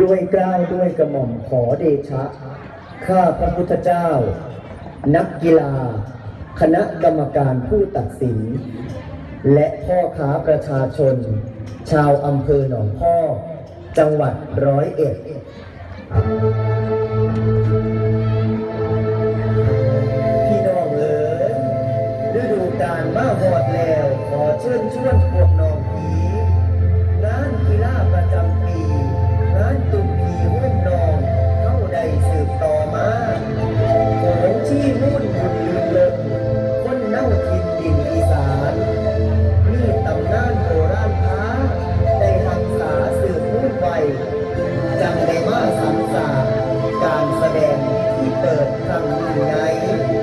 ด้วยกล้าวด้วยกระหม่อมขอเดชะ ข้าพระพุทธเจ้า นักกีฬา คณะกรรมการผู้ตัดสิน และพ่อค้าประชาชน ชาวอำเภอหนองพ่อ จังหวัดร้อยเอ็ดพี่น้องเอ๋ยฤดูกาลมาหอดแล้ว ขอเชิญชวนพวกน้อง างการแสดงที่เปิดครั้งยิ่งใหญ่เบิ่งก่อ